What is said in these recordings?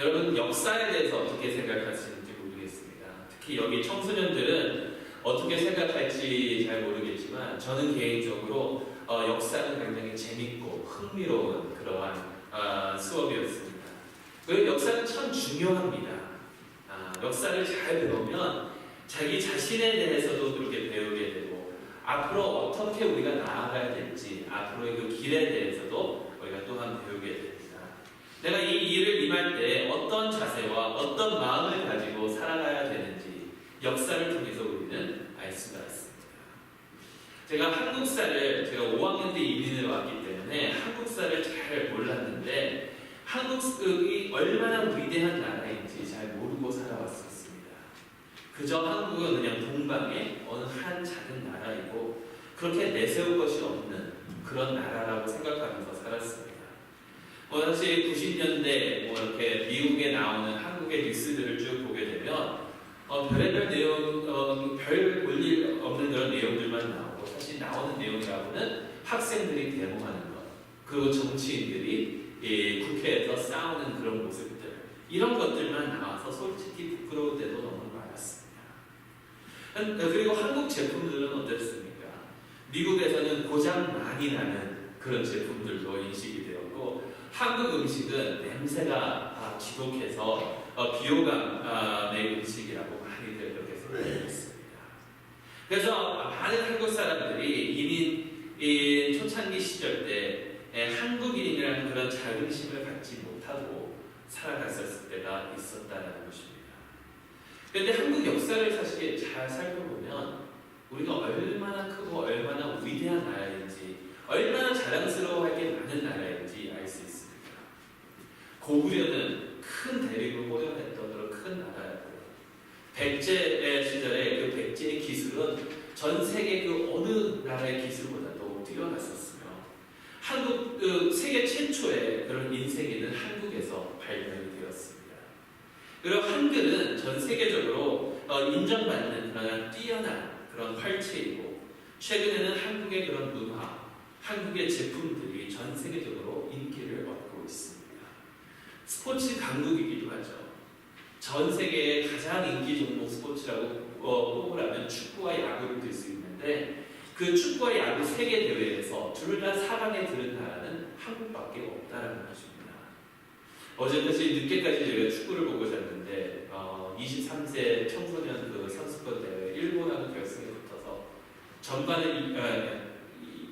여러분 역사에 대해서 어떻게 생각하시는지 모르겠습니다. 특히 여기 청소년들은 어떻게 생각할지 잘 모르겠지만 저는 개인적으로 어, 역사는 굉장히 재밌고 흥미로운 그러한 아, 수업이었습니다. 그 역사는 참 중요합니다. 아, 역사를 잘 배우면 자기 자신에 대해서도 그렇게 배우게 되고 앞으로 어떻게 우리가 나아가야 될지 앞으로의 그 길에 대해서도 우리가 또한 배우게 됩니다. 내가 이 일을 임할 때 어떤 자세와 어떤 마음을 가지고 살아가야 되는지 역사를 통해서 우리는 알 수가 있습니다. 제가 한국사를 제가 5학년 때 이민을 왔기 때문에 한국사를 잘 몰랐는데 한국이 얼마나 위대한 나라인지 잘 모르고 살아왔었습니다. 그저 한국은 그냥 동방의 어느 한 작은 나라이고 그렇게 내세울 것이 없는 그런 나라라고 생각하면서 살았습니다. 뭐 사실 90년대 뭐 이렇게 미국에 나오는 한국의 뉴스들을 쭉 보게 되면 어, 별의별 내용, 어, 별 볼일 없는 그런 내용들만 나오고 사실 나오는 내용이라고는 학생들이 데모하는 것 그리고 정치인들이 이 국회에서 싸우는 그런 모습들 이런 것들만 나와서 솔직히 부끄러울 때도 너무 많았습니다. 한- 그리고 한국 제품들은 어땠습니까? 미국에서는 고장 많이 나는 그런 제품들도 인식이 되었고 한국 음식은 냄새가 아, 지독해서 어, 비호감의 음식이라고 많이들 그렇게 생각했습니다. 그래서 많은 한국 사람들이 이민 이 초창기 시절 때 에, 한국인이라는 그런 자긍심을 갖지 못하고 살아갔었을 때가 있었다는 것입니다. 그런데 한국 역사를 사실 잘 살펴보면 우리가 얼마나 크고 얼마나 위대한 나라인지 얼마나 자랑스러워할 게 많은 나라인지 있습니다. 고구려는 큰 대륙을 호령했던 그런 큰 나라였고요. 백제 시절에 그 백제의 기술은 전 세계 그 어느 나라의 기술보다도 뛰어났었으며 한국 그 세계 최초의 그런 인쇄기는 한국에서 발명이 되었습니다. 그리고 한글은 전 세계적으로 어, 인정받는 그런 뛰어난 그런 활체이고 최근에는 한국의 그런 문화, 한국의 제품들이 전 세계적으로 인기를 얻고 있습니다. 스포츠 강국이기도 하죠. 전 세계의 가장 인기 종목 스포츠라고 어, 뽑으라면 축구와 야구를 들 수 있는데 그 축구와 야구 세계 대회에서 둘다 4강에 들은 나라는 한국밖에 없다라는 것입니다. 어제까지 늦게까지 제가 축구를 보고 잤는데 어, 23세 청소년 그 선수권 대회 일본하고 결승에 붙어서 전반에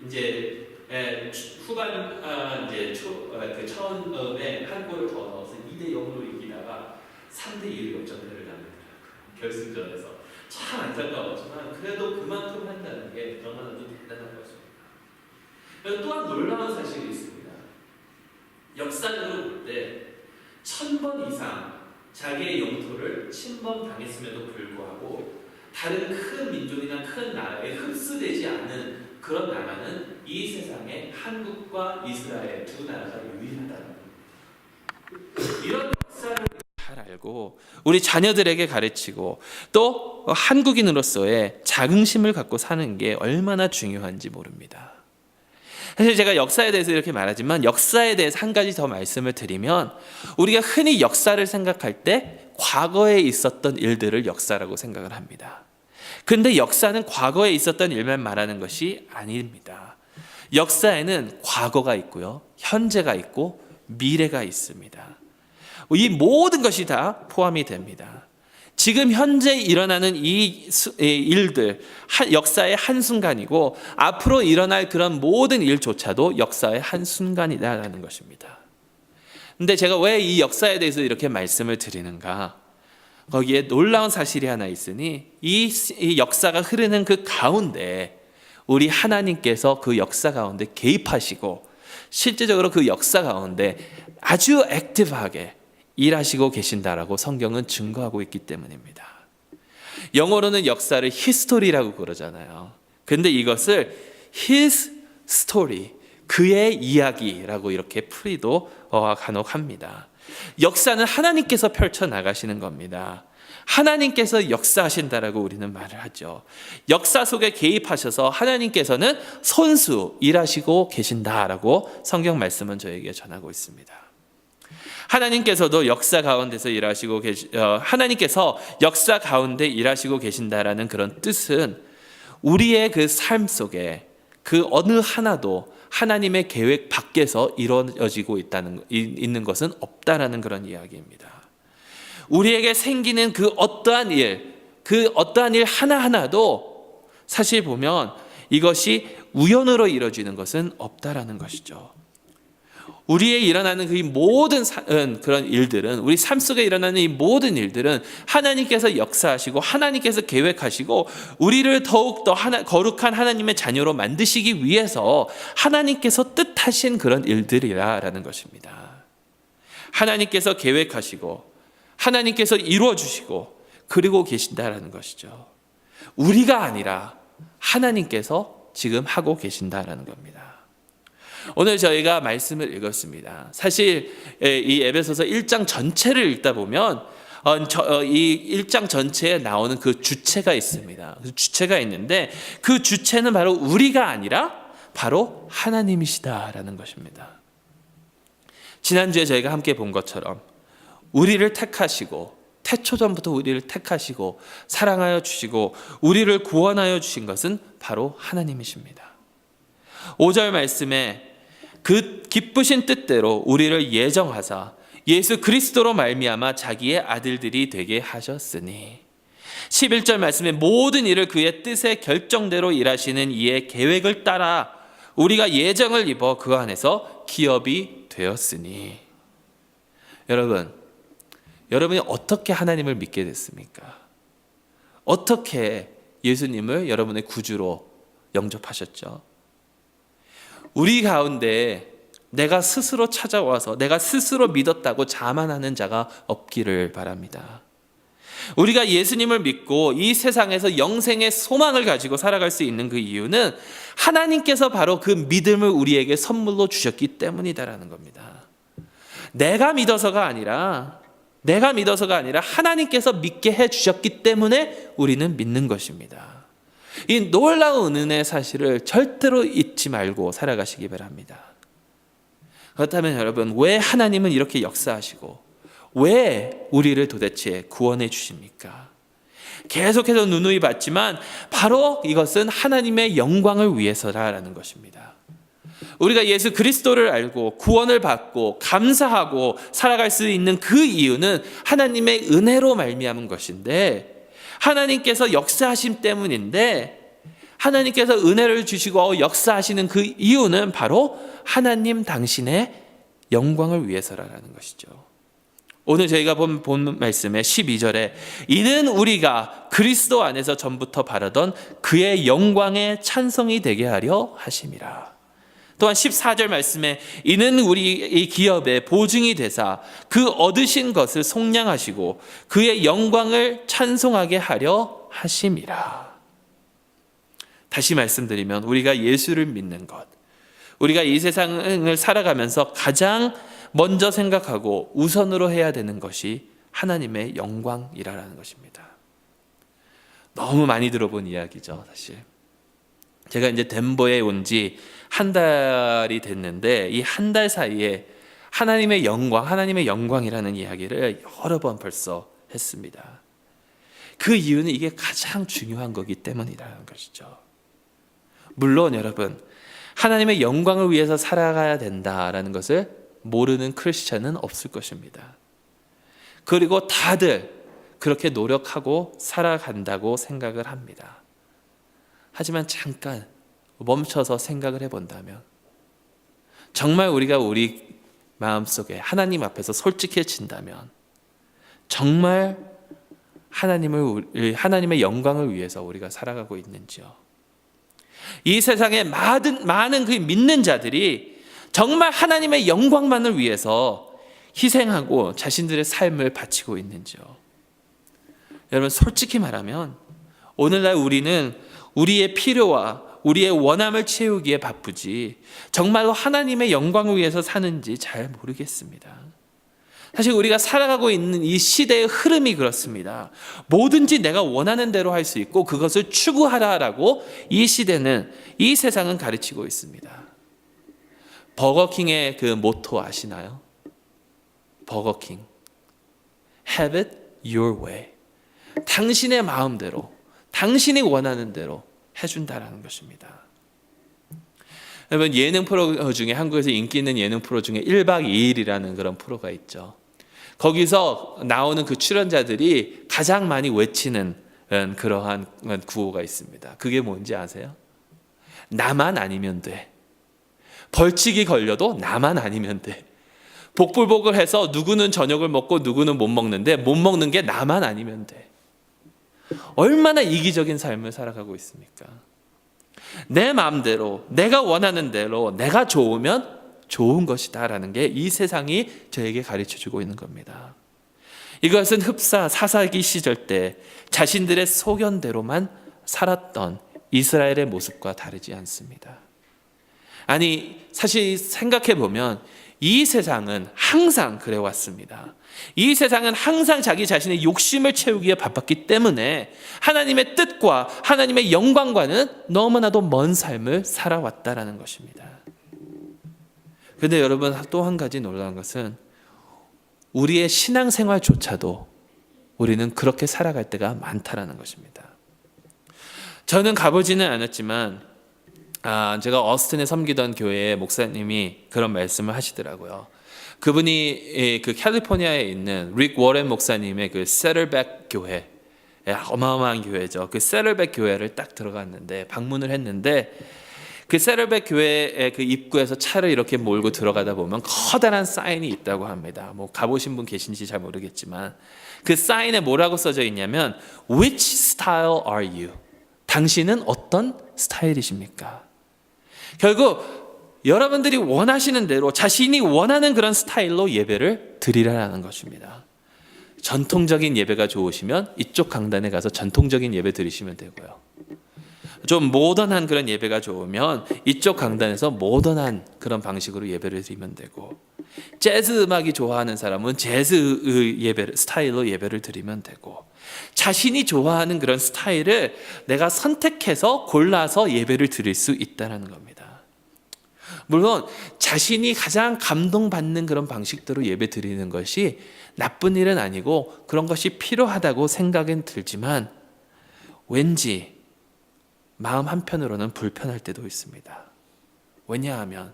이제 에, 후반 아, 이제 초, 아, 그 처음에 한 골을 더 넣어서 2대 0으로 이기다가 3대 1 역전패를 당하더라고요. 결승전에서 참 안타까웠지만 그래도 그만큼 한다는 게 너무나도 대단한 것입니다. 또한 놀라운 사실이 있습니다. 역사적으로 볼 때 천 번 이상 자기의 영토를 침범당했음에도 불구하고 다른 큰 민족이나 큰 나라에 흡수되지 않는 그런 나라는 이 세상에 한국과 이스라엘 두 나라가 유일하다는. 이런 역사를 잘 알고 우리 자녀들에게 가르치고 또 한국인으로서의 자긍심을 갖고 사는 게 얼마나 중요한지 모릅니다. 사실 제가 역사에 대해서 이렇게 말하지만 역사에 대해서 한 가지 더 말씀을 드리면 우리가 흔히 역사를 생각할 때 과거에 있었던 일들을 역사라고 생각을 합니다. 근데 역사는 과거에 있었던 일만 말하는 것이 아닙니다. 역사에는 과거가 있고요. 현재가 있고 미래가 있습니다. 이 모든 것이 다 포함이 됩니다. 지금 현재 일어나는 이 일들, 한- 역사의 한순간이고, 앞으로 일어날 그런 모든 일조차도 역사의 한순간이다라는 것입니다. 근데 제가 왜 이 역사에 대해서 이렇게 말씀을 드리는가? 거기에 놀라운 사실이 하나 있으니, 이, 역사가 흐르는 그 가운데, 우리 하나님께서 그 역사 가운데 개입하시고, 실제적으로 그 역사 가운데 아주 액티브하게 일하시고 계신다라고 성경은 증거하고 있기 때문입니다. 영어로는 역사를 히스토리라고 그러잖아요. 근데 이것을 his story, 그의 이야기라고 이렇게 풀이도 어, 간혹 합니다. 역사는 하나님께서 펼쳐 나가시는 겁니다. 하나님께서 역사하신다라고 우리는 말을 하죠. 역사 속에 개입하셔서 하나님께서는 손수 일하시고 계신다라고 성경 말씀은 저에게 전하고 있습니다. 하나님께서도 역사 가운데서 일하시고 계시, 어, 하나님께서 역사 가운데 일하시고 계신다라는 그런 뜻은 우리의 그 삶 속에 그 어느 하나도 하나님의 계획 밖에서 이루어지고 있다는 이- 있는 것은 없다라는 그런 이야기입니다. 우리에게 생기는 그 어떠한 일, 그 어떠한 일 하나하나도 사실 보면 이것이 우연으로 이루어지는 것은 없다라는 것이죠. 우리의 일어나는 그 모든 그런 일들은 우리 삶 속에 일어나는 이 모든 일들은 하나님께서 역사하시고 하나님께서 계획하시고 우리를 더욱 더 하나, 거룩한 하나님의 자녀로 만드시기 위해서 하나님께서 뜻하신 그런 일들이라라는 것입니다. 하나님께서 계획하시고 하나님께서 이루어 주시고 그리고 계신다라는 것이죠. 우리가 아니라 하나님께서 지금 하고 계신다라는 겁니다. 오늘 저희가 말씀을 읽었습니다. 사실 에, 이 에베소서 1장 전체를 읽다 보면 어, 저, 어, 이 1장 전체에 나오는 그 주체가 있습니다. 그 주체가 있는데 그 주체는 바로 우리가 아니라 바로 하나님이시다라는 것입니다. 지난주에 저희가 함께 본 것처럼 우리를 택하시고 태초 전부터 우리를 택하시고 사랑하여 주시고 우리를 구원하여 주신 것은 바로 하나님이십니다. 5절 말씀에 그 기쁘신 뜻대로 우리를 예정하사 예수 그리스도로 말미암아 자기의 아들들이 되게 하셨으니 11절 말씀에 모든 일을 그의 뜻의 결정대로 일하시는 이의 계획을 따라 우리가 예정을 입어 그 안에서 기업이 되었으니 여러분 여러분이 어떻게 하나님을 믿게 됐습니까? 어떻게 예수님을 여러분의 구주로 영접하셨죠? 우리 가운데 내가 스스로 찾아와서 내가 스스로 믿었다고 자만하는 자가 없기를 바랍니다. 우리가 예수님을 믿고 이 세상에서 영생의 소망을 가지고 살아갈 수 있는 그 이유는 하나님께서 바로 그 믿음을 우리에게 선물로 주셨기 때문이다라는 겁니다. 내가 믿어서가 아니라 내가 믿어서가 아니라 하나님께서 믿게 해 주셨기 때문에 우리는 믿는 것입니다. 이 놀라운 은혜의 사실을 절대로 잊지 말고 살아가시기 바랍니다. 그렇다면 여러분, 왜 하나님은 이렇게 역사하시고, 왜 우리를 도대체 구원해 주십니까? 계속해서 누누이 봤지만, 바로 이것은 하나님의 영광을 위해서라는 것입니다. 우리가 예수 그리스도를 알고 구원을 받고 감사하고 살아갈 수 있는 그 이유는 하나님의 은혜로 말미암은 것인데 하나님께서 역사하심 때문인데 하나님께서 은혜를 주시고 역사하시는 그 이유는 바로 하나님 당신의 영광을 위해서라는 것이죠. 오늘 저희가 본, 본 말씀의 12절에 이는 우리가 그리스도 안에서 전부터 바라던 그의 영광의 찬성이 되게 하려 하심이라. 또한 14절 말씀에 이는 우리 이 기업의 보증이 되사 그 얻으신 것을 속량하시고 그의 영광을 찬송하게 하려 하심이라. 다시 말씀드리면 우리가 예수를 믿는 것, 우리가 이 세상을 살아가면서 가장 먼저 생각하고 우선으로 해야 되는 것이 하나님의 영광이라는 것입니다. 너무 많이 들어본 이야기죠, 사실. 제가 이제 덴버에 온 지 한 달이 됐는데 이 한 달 사이에 하나님의 영광, 하나님의 영광이라는 이야기를 여러 번 벌써 했습니다. 그 이유는 이게 가장 중요한 거기 때문이라는 것이죠. 물론 여러분, 하나님의 영광을 위해서 살아가야 된다라는 것을 모르는 크리스천은 없을 것입니다. 그리고 다들 그렇게 노력하고 살아간다고 생각을 합니다. 하지만 잠깐 멈춰서 생각을 해본다면 정말 우리가 우리 마음속에 하나님 앞에서 솔직해진다면 정말 하나님을 하나님의 영광을 위해서 우리가 살아가고 있는지요. 이 세상에 많은 많은 그 믿는 자들이 정말 하나님의 영광만을 위해서 희생하고 자신들의 삶을 바치고 있는지요. 여러분 솔직히 말하면 오늘날 우리는 우리의 필요와 우리의 원함을 채우기에 바쁘지 정말로 하나님의 영광을 위해서 사는지 잘 모르겠습니다. 사실 우리가 살아가고 있는 이 시대의 흐름이 그렇습니다. 뭐든지 내가 원하는 대로 할 수 있고 그것을 추구하라라고 이 시대는 이 세상은 가르치고 있습니다. 버거킹의 그 모토 아시나요? 버거킹. Have it your way. 당신의 마음대로, 당신이 원하는 대로 해준다라는 것입니다. 여러분 예능 프로 중에 한국에서 인기 있는 예능 프로 중에 1박 2일이라는 그런 프로가 있죠. 거기서 나오는 그 출연자들이 가장 많이 외치는 그러한 구호가 있습니다. 그게 뭔지 아세요? 나만 아니면 돼. 벌칙이 걸려도 나만 아니면 돼. 복불복을 해서 누구는 저녁을 먹고 누구는 못 먹는데 못 먹는 게 나만 아니면 돼. 얼마나 이기적인 삶을 살아가고 있습니까? 내 마음대로 내가 원하는 대로 내가 좋으면 좋은 것이다라는 게 이 세상이 저에게 가르쳐 주고 있는 겁니다. 이것은 흡사 사사기 시절 때 자신들의 소견대로만 살았던 이스라엘의 모습과 다르지 않습니다. 아니 사실 생각해 보면 이 세상은 항상 그래 왔습니다. 이 세상은 항상 자기 자신의 욕심을 채우기에 바빴기 때문에 하나님의 뜻과 하나님의 영광과는 너무나도 먼 삶을 살아왔다라는 것입니다. 근데 여러분 또 한 가지 놀라운 것은 우리의 신앙생활조차도 우리는 그렇게 살아갈 때가 많다라는 것입니다. 저는 가보지는 않았지만 아, 제가 어스틴에 섬기던 교회의 목사님이 그런 말씀을 하시더라고요. 그분이 예, 그 캘리포니아에 있는 릭 워렌 목사님의 그 세틀백 교회, 예, 어마어마한 교회죠. 그 세틀백 교회를 딱 들어갔는데 방문을 했는데 그 세틀백 교회의 그 입구에서 차를 이렇게 몰고 들어가다 보면 커다란 사인이 있다고 합니다. 뭐 가보신 분 계신지 잘 모르겠지만 그 사인에 뭐라고 써져 있냐면 Which style are you? 당신은 어떤 스타일이십니까? 결국 여러분들이 원하시는 대로 자신이 원하는 그런 스타일로 예배를 드리라는 것입니다. 전통적인 예배가 좋으시면 이쪽 강단에 가서 전통적인 예배 드리시면 되고요. 좀 모던한 그런 예배가 좋으면 이쪽 강단에서 모던한 그런 방식으로 예배를 드리면 되고 재즈 음악이 좋아하는 사람은 재즈 예배 스타일로 예배를 드리면 되고 자신이 좋아하는 그런 스타일을 내가 선택해서 골라서 예배를 드릴 수 있다는 겁니다. 물론 자신이 가장 감동받는 그런 방식대로 예배 드리는 것이 나쁜 일은 아니고 그런 것이 필요하다고 생각은 들지만 왠지 마음 한편으로는 불편할 때도 있습니다. 왜냐하면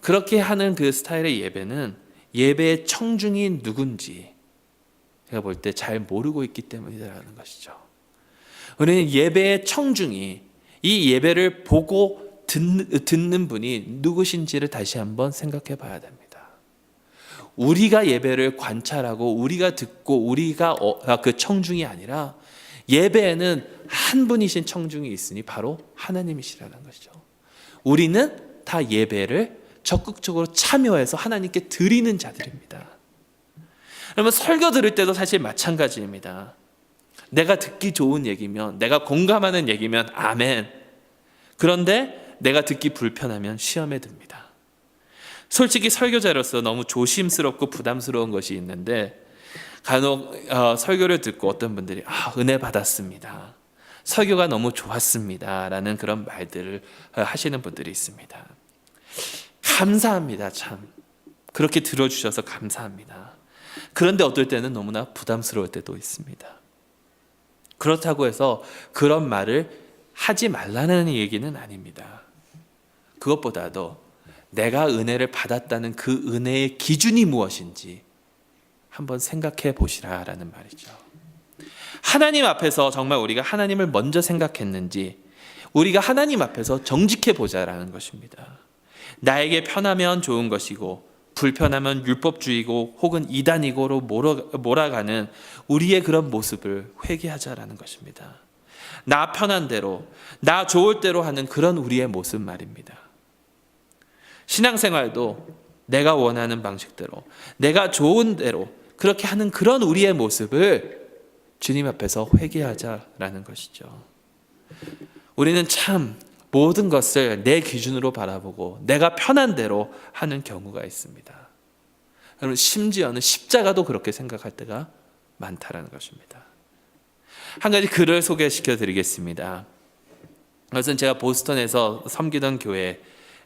그렇게 하는 그 스타일의 예배는 예배의 청중이 누군지 제가 볼 때 잘 모르고 있기 때문이라는 것이죠. 우리는 예배의 청중이 이 예배를 보고 듣는 분이 누구신지를 다시 한번 생각해 봐야 됩니다. 우리가 예배를 관찰하고 우리가 듣고 우리가 어, 그 청중이 아니라 예배에는 한 분이신 청중이 있으니 바로 하나님이시라는 것이죠. 우리는 다 예배를 적극적으로 참여해서 하나님께 드리는 자들입니다. 여러분 설교 들을 때도 사실 마찬가지입니다. 내가 듣기 좋은 얘기면 내가 공감하는 얘기면 아멘. 그런데 내가 듣기 불편하면 시험에 듭니다. 솔직히 설교자로서 너무 조심스럽고 부담스러운 것이 있는데 간혹 어, 설교를 듣고 어떤 분들이 아, 은혜 받았습니다. 설교가 너무 좋았습니다 라는 그런 말들을 어, 하시는 분들이 있습니다. 감사합니다. 참 그렇게 들어주셔서 감사합니다. 그런데 어떨 때는 너무나 부담스러울 때도 있습니다. 그렇다고 해서 그런 말을 하지 말라는 얘기는 아닙니다. 그것보다도 내가 은혜를 받았다는 그 은혜의 기준이 무엇인지 한번 생각해 보시라라는 말이죠. 하나님 앞에서 정말 우리가 하나님을 먼저 생각했는지 우리가 하나님 앞에서 정직해 보자라는 것입니다. 나에게 편하면 좋은 것이고 불편하면 율법주의고 혹은 이단이고로 몰아가는 우리의 그런 모습을 회개하자라는 것입니다. 나 편한 대로, 나 좋을 대로 하는 그런 우리의 모습 말입니다. 신앙생활도 내가 원하는 방식대로, 내가 좋은 대로 그렇게 하는 그런 우리의 모습을 주님 앞에서 회개하자라는 것이죠. 우리는 참 모든 것을 내 기준으로 바라보고 내가 편한 대로 하는 경우가 있습니다. 여러분 심지어는 십자가도 그렇게 생각할 때가 많다라는 것입니다. 한 가지 글을 소개시켜 드리겠습니다. 그것은 제가 보스턴에서 섬기던 교회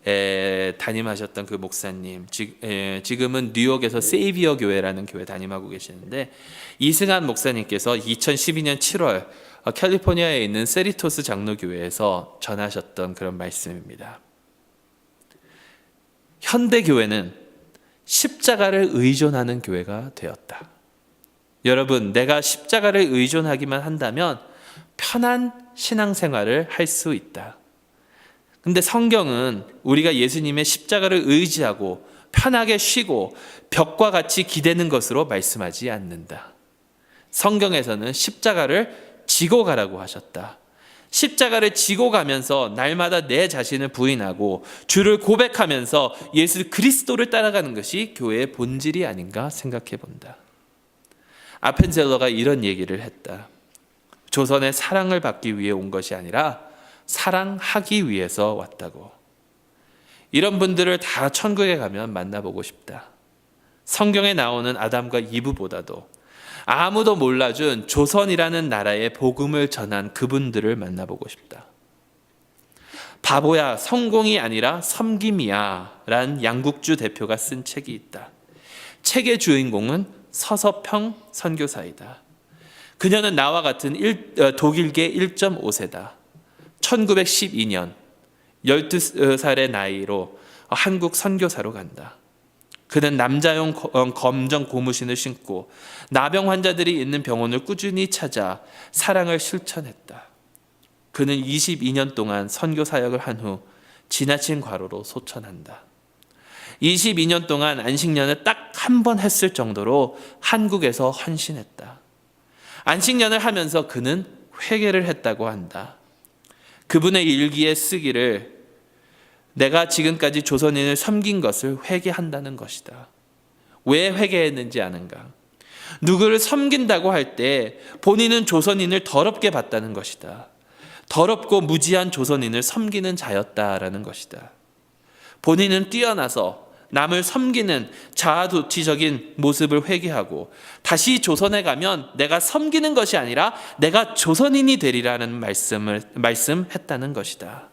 에, 담임하셨던 그 목사님 지, 에, 지금은 뉴욕에서 세이비어 교회라는 교회 담임하고 계시는데 이승한 목사님께서 2012년 7월 어, 캘리포니아에 있는 세리토스 장로교회에서 전하셨던 그런 말씀입니다. 현대 교회는 십자가를 의존하는 교회가 되었다. 여러분, 내가 십자가를 의존하기만 한다면 편한 신앙생활을 할 수 있다. 근데 성경은 우리가 예수님의 십자가를 의지하고 편하게 쉬고 벽과 같이 기대는 것으로 말씀하지 않는다. 성경에서는 십자가를 지고 가라고 하셨다. 십자가를 지고 가면서 날마다 내 자신을 부인하고 주를 고백하면서 예수 그리스도를 따라가는 것이 교회의 본질이 아닌가 생각해 본다. 아펜젤러가 이런 얘기를 했다. 조선의 사랑을 받기 위해 온 것이 아니라 사랑하기 위해서 왔다고. 이런 분들을 다 천국에 가면 만나보고 싶다. 성경에 나오는 아담과 이브보다도 아무도 몰라준 조선이라는 나라의 복음을 전한 그분들을 만나보고 싶다. 바보야, 성공이 아니라 섬김이야. 란 양국주 대표가 쓴 책이 있다. 책의 주인공은 서서평 선교사이다. 그녀는 나와 같은 일, 어, 독일계 1.5세다. 1912년 12살의 나이로 한국 선교사로 간다. 그는 남자용 거- 어, 검정 고무신을 신고 나병 환자들이 있는 병원을 꾸준히 찾아 사랑을 실천했다. 그는 22년 동안 선교 사역을 한 후 지나친 과로로 소천한다. 22년 동안 안식년을 딱 한 번 했을 정도로 한국에서 헌신했다. 안식년을 하면서 그는 회개를 했다고 한다. 그분의 일기에 쓰기를 내가 지금까지 조선인을 섬긴 것을 회개한다는 것이다. 왜 회개했는지 아는가? 누구를 섬긴다고 할 때 본인은 조선인을 더럽게 봤다는 것이다. 더럽고 무지한 조선인을 섬기는 자였다라는 것이다. 본인은 뛰어나서 남을 섬기는 자아도취적인 모습을 회개하고 다시 조선에 가면 내가 섬기는 것이 아니라 내가 조선인이 되리라는 말씀을 말씀했다는 것이다.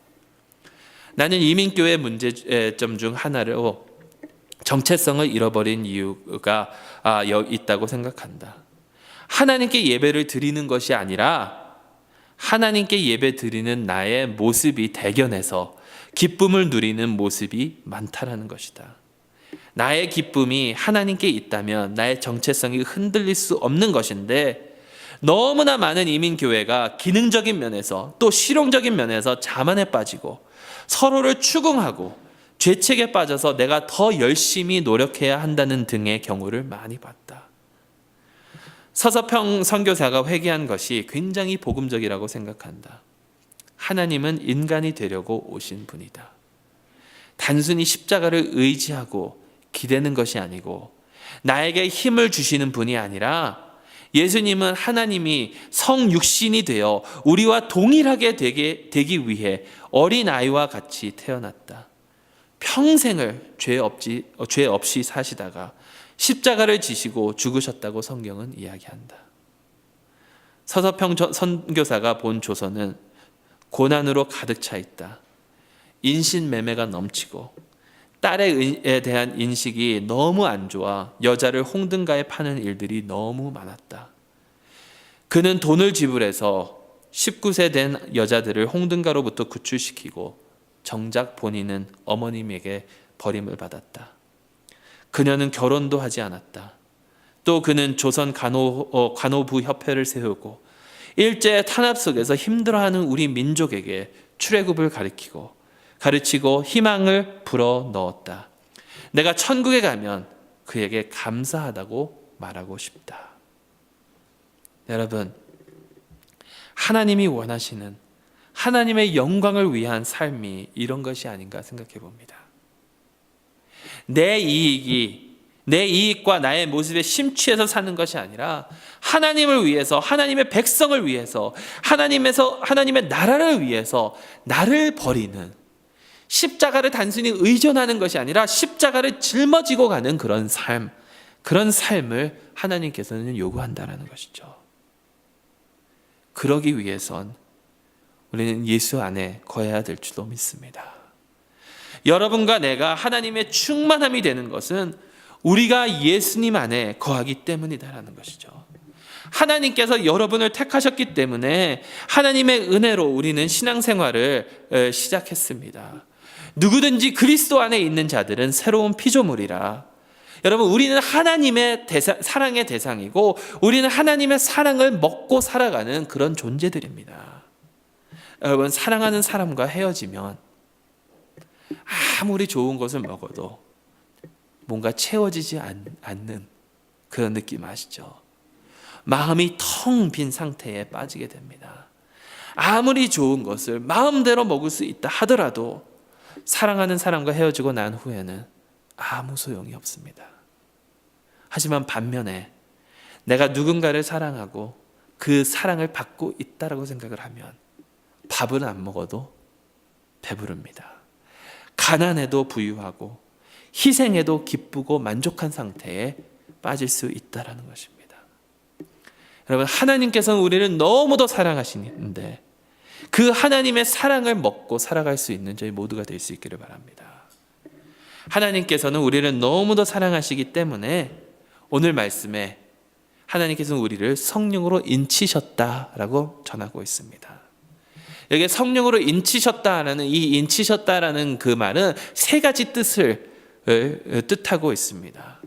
나는 이민교회 문제점 중 하나로 정체성을 잃어버린 이유가 아, 여- 있다고 생각한다. 하나님께 예배를 드리는 것이 아니라 하나님께 예배 드리는 나의 모습이 대견해서 기쁨을 누리는 모습이 많다라는 것이다. 나의 기쁨이 하나님께 있다면 나의 정체성이 흔들릴 수 없는 것인데 너무나 많은 이민교회가 기능적인 면에서 또 실용적인 면에서 자만에 빠지고 서로를 추궁하고 죄책에 빠져서 내가 더 열심히 노력해야 한다는 등의 경우를 많이 봤다. 서서평 선교사가 회개한 것이 굉장히 복음적이라고 생각한다. 하나님은 인간이 되려고 오신 분이다. 단순히 십자가를 의지하고 기대는 것이 아니고 나에게 힘을 주시는 분이 아니라 예수님은 하나님이 성육신이 되어 우리와 동일하게 되게, 되기 위해 어린아이와 같이 태어났다. 평생을 죄 없이, 어, 죄 없이 사시다가 십자가를 지시고 죽으셨다고 성경은 이야기한다. 서서평 저- 선교사가 본 조선은 고난으로 가득 차 있다. 인신매매가 넘치고 딸에 대한 인식이 너무 안 좋아 여자를 홍등가에 파는 일들이 너무 많았다. 그는 돈을 지불해서 19세 된 여자들을 홍등가로부터 구출시키고 정작 본인은 어머님에게 버림을 받았다. 그녀는 결혼도 하지 않았다. 또 그는 조선 간호, 어, 간호부 협회를 세우고 일제 탄압 속에서 힘들어하는 우리 민족에게 출애굽을 가르치고 가르치고 희망을 불어 넣었다. 내가 천국에 가면 그에게 감사하다고 말하고 싶다. 여러분, 하나님이 원하시는 하나님의 영광을 위한 삶이 이런 것이 아닌가 생각해 봅니다. 내 이익이 내 이익과 나의 모습에 심취해서 사는 것이 아니라 하나님을 위해서 하나님의 백성을 위해서 하나님에서 하나님의 나라를 위해서 나를 버리는 십자가를 단순히 의존하는 것이 아니라 십자가를 짊어지고 가는 그런 삶 그런 삶을 하나님께서는 요구한다라는 것이죠. 그러기 위해선 우리는 예수 안에 거해야 될 줄로 믿습니다. 여러분과 내가 하나님의 충만함이 되는 것은 우리가 예수님 안에 거하기 때문이다라는 것이죠. 하나님께서 여러분을 택하셨기 때문에 하나님의 은혜로 우리는 신앙생활을 에, 시작했습니다. 누구든지 그리스도 안에 있는 자들은 새로운 피조물이라. 여러분, 우리는 하나님의 대상, 사랑의 대상이고, 우리는 하나님의 사랑을 먹고 살아가는 그런 존재들입니다. 여러분, 사랑하는 사람과 헤어지면 아무리 좋은 것을 먹어도 뭔가 채워지지 않, 않는 그런 느낌 아시죠? 마음이 텅 빈 상태에 빠지게 됩니다. 아무리 좋은 것을 마음대로 먹을 수 있다 하더라도 사랑하는 사람과 헤어지고 난 후에는 아무 소용이 없습니다. 하지만 반면에 내가 누군가를 사랑하고 그 사랑을 받고 있다라고 생각을 하면 밥은 안 먹어도 배부릅니다. 가난해도 부유하고 희생해도 기쁘고 만족한 상태에 빠질 수 있다라는 것입니다. 여러분 하나님께서는 우리를 너무도 사랑하시는데 그 하나님의 사랑을 먹고 살아갈 수 있는 저희 모두가 될 수 있기를 바랍니다. 하나님께서는 우리를 너무도 사랑하시기 때문에 오늘 말씀에 하나님께서는 우리를 성령으로 인치셨다라고 전하고 있습니다. 여기 성령으로 인치셨다라는 이 인치셨다라는 그 말은 세 가지 뜻을 어, 뜻하고 있습니다.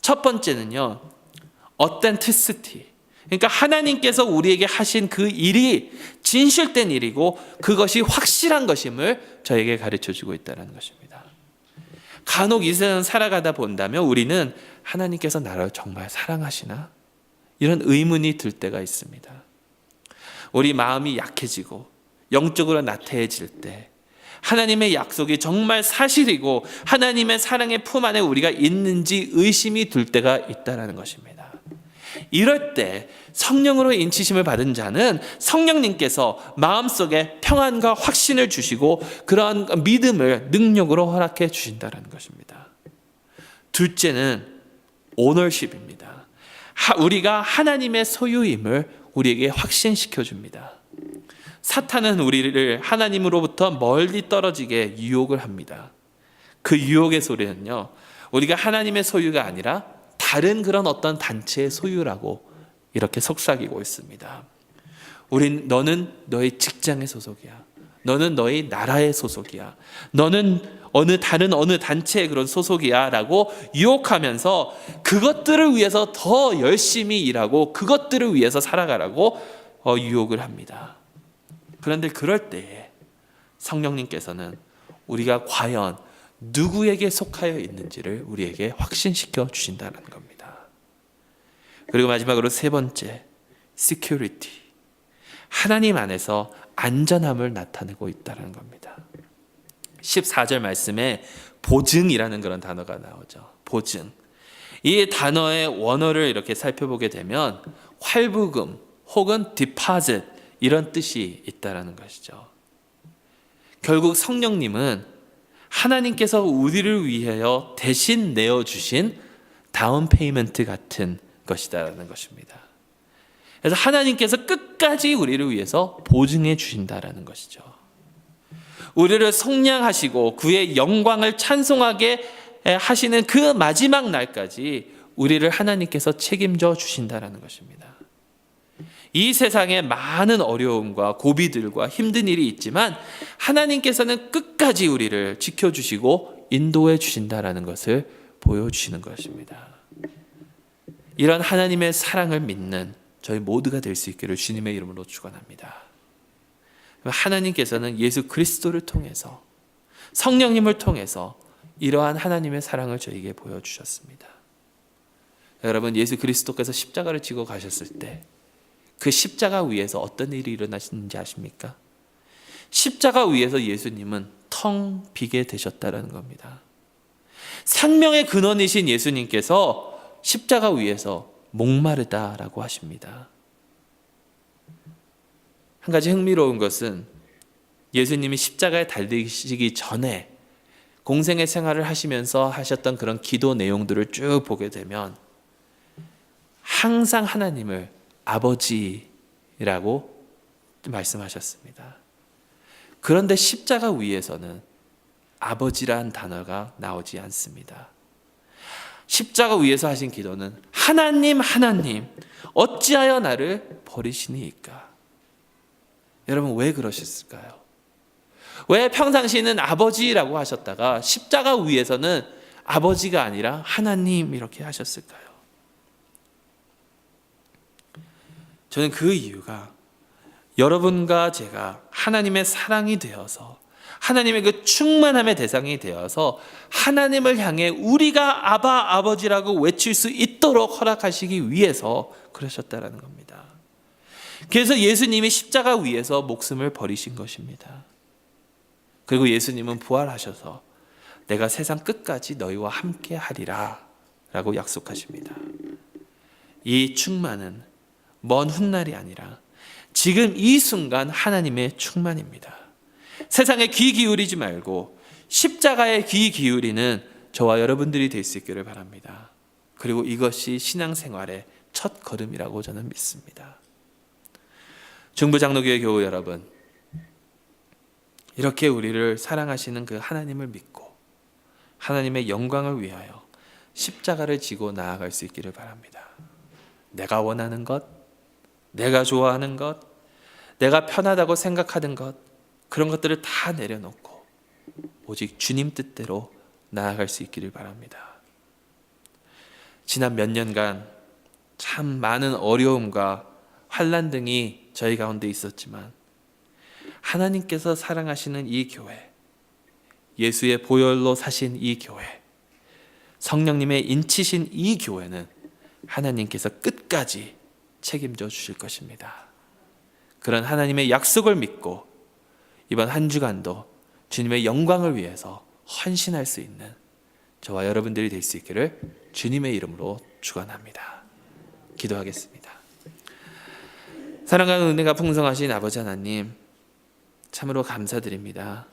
첫 번째는요, authenticity. 그러니까 하나님께서 우리에게 하신 그 일이 진실된 일이고 그것이 확실한 것임을 저에게 가르쳐 주고 있다는 것입니다. 간혹 이 세상 살아가다 본다면 우리는 하나님께서 나를 정말 사랑하시나? 이런 의문이 들 때가 있습니다. 우리 마음이 약해지고 영적으로 나태해질 때 하나님의 약속이 정말 사실이고 하나님의 사랑의 품 안에 우리가 있는지 의심이 들 때가 있다라는 것입니다. 이럴 때 성령으로 인치심을 받은 자는 성령님께서 마음속에 평안과 확신을 주시고 그러한 믿음을 능력으로 허락해 주신다는 것입니다. 둘째는 오너십입니다. 우리가 하나님의 소유임을 우리에게 확신시켜 줍니다. 사탄은 우리를 하나님으로부터 멀리 떨어지게 유혹을 합니다. 그 유혹의 소리는요, 우리가 하나님의 소유가 아니라 다른 그런 어떤 단체의 소유라고 이렇게 속삭이고 있습니다. 우린 너는 너의 직장의 소속이야. 너는 너의 나라의 소속이야. 너는 어느 다른 어느 단체의 그런 소속이야라고 유혹하면서 그것들을 위해서 더 열심히 일하고 그것들을 위해서 살아가라고 어, 유혹을 합니다. 그런데 그럴 때에 성령님께서는 우리가 과연 누구에게 속하여 있는지를 우리에게 확신시켜 주신다는 겁니다. 그리고 마지막으로 세 번째, security. 하나님 안에서 안전함을 나타내고 있다는 겁니다. 14절 말씀에 보증이라는 그런 단어가 나오죠. 보증. 이 단어의 원어를 이렇게 살펴보게 되면 활부금 혹은 deposit 이런 뜻이 있다라는 것이죠. 결국 성령님은 하나님께서 우리를 위하여 대신 내어 주신 다운 페이먼트 같은 것이다라는 것입니다. 그래서 하나님께서 끝까지 우리를 위해서 보증해 주신다라는 것이죠. 우리를 속량하시고 그의 영광을 찬송하게 하시는 그 마지막 날까지 우리를 하나님께서 책임져 주신다라는 것입니다. 이 세상에 많은 어려움과 고비들과 힘든 일이 있지만 하나님께서는 끝까지 우리를 지켜주시고 인도해 주신다라는 것을 보여주시는 것입니다. 이런 하나님의 사랑을 믿는 저희 모두가 될 수 있기를 주님의 이름으로 축원합니다. 하나님께서는 예수 그리스도를 통해서 성령님을 통해서 이러한 하나님의 사랑을 저에게 보여주셨습니다. 여러분 예수 그리스도께서 십자가를 지고 가셨을 때 그 십자가 위에서 어떤 일이 일어나시는지 아십니까? 십자가 위에서 예수님은 텅 비게 되셨다는 겁니다. 생명의 근원이신 예수님께서 십자가 위에서 목마르다라고 하십니다. 한 가지 흥미로운 것은 예수님이 십자가에 달리시기 전에 공생의 생활을 하시면서 하셨던 그런 기도 내용들을 쭉 보게 되면 항상 하나님을 아버지라고 말씀하셨습니다. 그런데 십자가 위에서는 아버지란 단어가 나오지 않습니다. 십자가 위에서 하신 기도는 하나님 하나님 어찌하여 나를 버리시니이까? 여러분 왜 그러셨을까요? 왜 평상시에는 아버지라고 하셨다가 십자가 위에서는 아버지가 아니라 하나님 이렇게 하셨을까요? 저는 그 이유가 여러분과 제가 하나님의 사랑이 되어서 하나님의 그 충만함의 대상이 되어서 하나님을 향해 우리가 아바 아버지라고 외칠 수 있도록 허락하시기 위해서 그러셨다라는 겁니다. 그래서 예수님이 십자가 위에서 목숨을 버리신 것입니다. 그리고 예수님은 부활하셔서 내가 세상 끝까지 너희와 함께 하리라 라고 약속하십니다. 이 충만은 먼 훗날이 아니라 지금 이 순간 하나님의 충만입니다. 세상에 귀 기울이지 말고 십자가에 귀 기울이는 저와 여러분들이 될 수 있기를 바랍니다. 그리고 이것이 신앙생활의 첫 걸음이라고 저는 믿습니다. 중부장로교회 교우 여러분, 이렇게 우리를 사랑하시는 그 하나님을 믿고 하나님의 영광을 위하여 십자가를 지고 나아갈 수 있기를 바랍니다. 내가 원하는 것, 내가 좋아하는 것, 내가 편하다고 생각하는 것, 그런 것들을 다 내려놓고 오직 주님 뜻대로 나아갈 수 있기를 바랍니다. 지난 몇 년간 참 많은 어려움과 환란 등이 저희 가운데 있었지만 하나님께서 사랑하시는 이 교회, 예수의 보혈로 사신 이 교회, 성령님의 인치신 이 교회는 하나님께서 끝까지 책임져 주실 것입니다. 그런 하나님의 약속을 믿고 이번 한 주간도 주님의 영광을 위해서 헌신할 수 있는 저와 여러분들이 될 수 있기를 주님의 이름으로 축원합니다. 기도하겠습니다. 사랑과 은혜가 풍성하신 아버지 하나님 참으로 감사드립니다.